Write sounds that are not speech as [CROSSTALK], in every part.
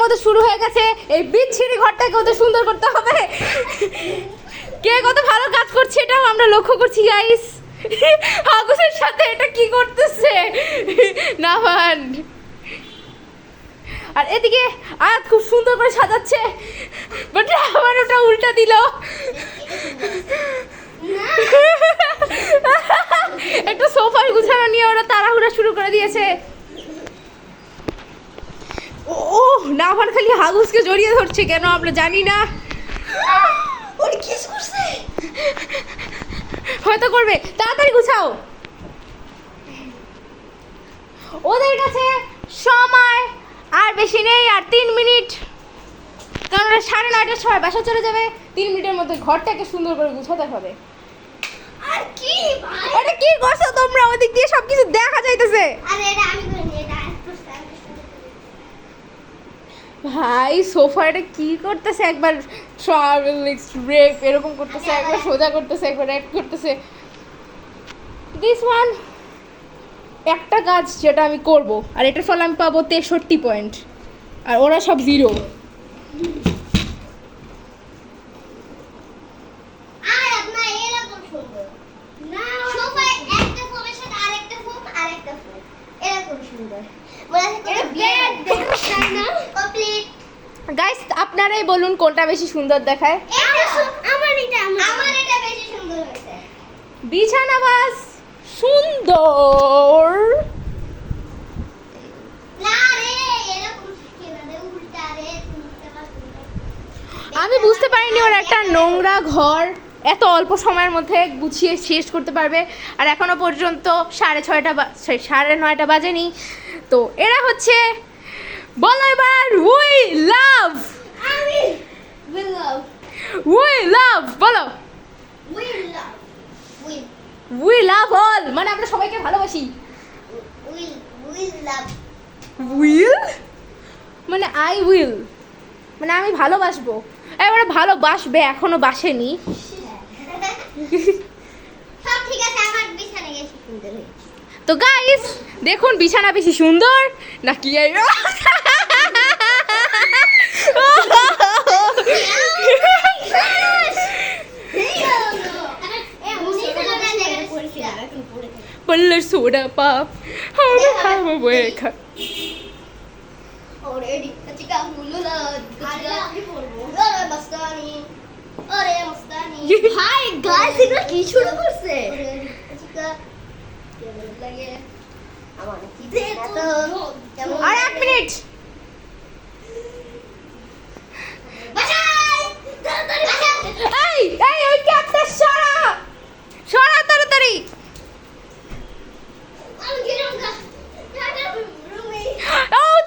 মধ্যে শুরু হয়ে গেছে। এই বিচ্ছিরি ঘরটাকে কত সুন্দর করতে হবে। কে কত ভালো কাজ করছে এটাও আমরা লক্ষ্য করছি গাইস হাগুসের সাথে এটা কি করতেছে? না ভান আর এদিকে আয়াত খুব সুন্দর করে সাজাচ্ছে বাট আমার ওটা উল্টা দিল। একটা সোফার গুছানো নিয়ে ওরা তাড়াহুড়া শুরু করে দিয়েছে ও ও, না আমার খালি হাগুসকে জড়িয়ে ধরছে কেন আমরা জানি না। হয়তো করবে। তাড়াতাড়ি গুছাও। ওদের কাছে সময় আর বেশি নেই আর তিন মিনিট। কারণ ওরা সাড়ে নয়টার সময় বাসা চলে যাবে। তিন মিনিটের মধ্যে ঘরটাকে সুন্দর করে গুছাতে হবে। আর কি ভাই? এটা কি করছ তোমরা? ওদিক দিয়ে সব কিছু দেখা যাইতেছে। আরে এটা আমি করিনি এটা একটু স্টাইল ভাই, সোফা এটা কি করতেছে? একবার রেপ এরকম করতেছে, একবার সোজা করতেছে, একবার রেপ করতেছে। দিস ওয়ান একটা কাজ যেটা আমি করব, আর এটার ফলে আমি পাবো তেষট্টি পয়েন্ট আর ওরা সব জিরো আর আপনার এরকম সুন্দর না সোফায় একটা ফোমের সাথে আরেকটা ফোম আরেকটা ফোম এরকম সুন্দর মনে হচ্ছে এটা ব্লেড দেখছেন না কমপ্লিট গাইস আপনারাই বলুন কোনটা বেশি সুন্দর দেখায়। আমার এটা আমার এটা বেশি সুন্দর হয়েছে। বিছানা বাস সুন্দর আমি বুঝতে পারিনি ওরা একটা নোংরা ঘর। এত অল্প সময়ের মধ্যে গুছিয়ে শেষ করতে পারবে। আর এখনও পর্যন্ত সাড়ে ছয়টা সাড়ে নয়টা বাজেনি। তো এরা হচ্ছে বলো এবার উই লাভ আমি we love. উই লাভ বলো। We love we love all মানে আমরা সবাইকে ভালোবাসি। we we love. উইল মানে আই উইল মানে আমি ভালোবাসবো। এবারে ভালোবাসবে এখনও বাসেনি। [LAUGHS] সব ঠিক আছে আমার বিছানা গেছে সুন্দর হয়েছে তো গাইস দেখুন বিছানা বেশি সুন্দর নাকি পল্ল সোডা পাপ হামো হামো বয়েখা ওরে ডিকা মুলুলা হালা আমি পড়বো ওরে মস্তানি ওরে মস্তানি হাই গাইস এটা কি শুরু করছে আর এক মিনিট এই তাড়াতাড়ি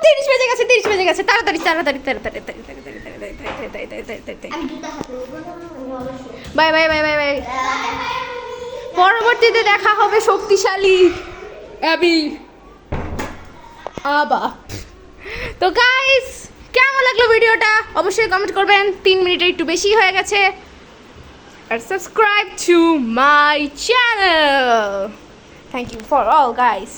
তিরিশ বেজে গেছে তিরিশ বেজে গেছে তাড়াতাড়ি তাড়াতাড়ি তাড়াতাড়ি তাড়াতাড়ি bye bye bye bye bye পরবর্তীতে দেখা হবে শক্তিশালী অ্যাবি। আবা। তো গাইস কেমন লাগল ভিডিওটা? অবশ্যই কমেন্ট করবেন। তিন মিনিটের একটু বেশি হয়ে গেছে। আর subscribe to my channel thank you for all guys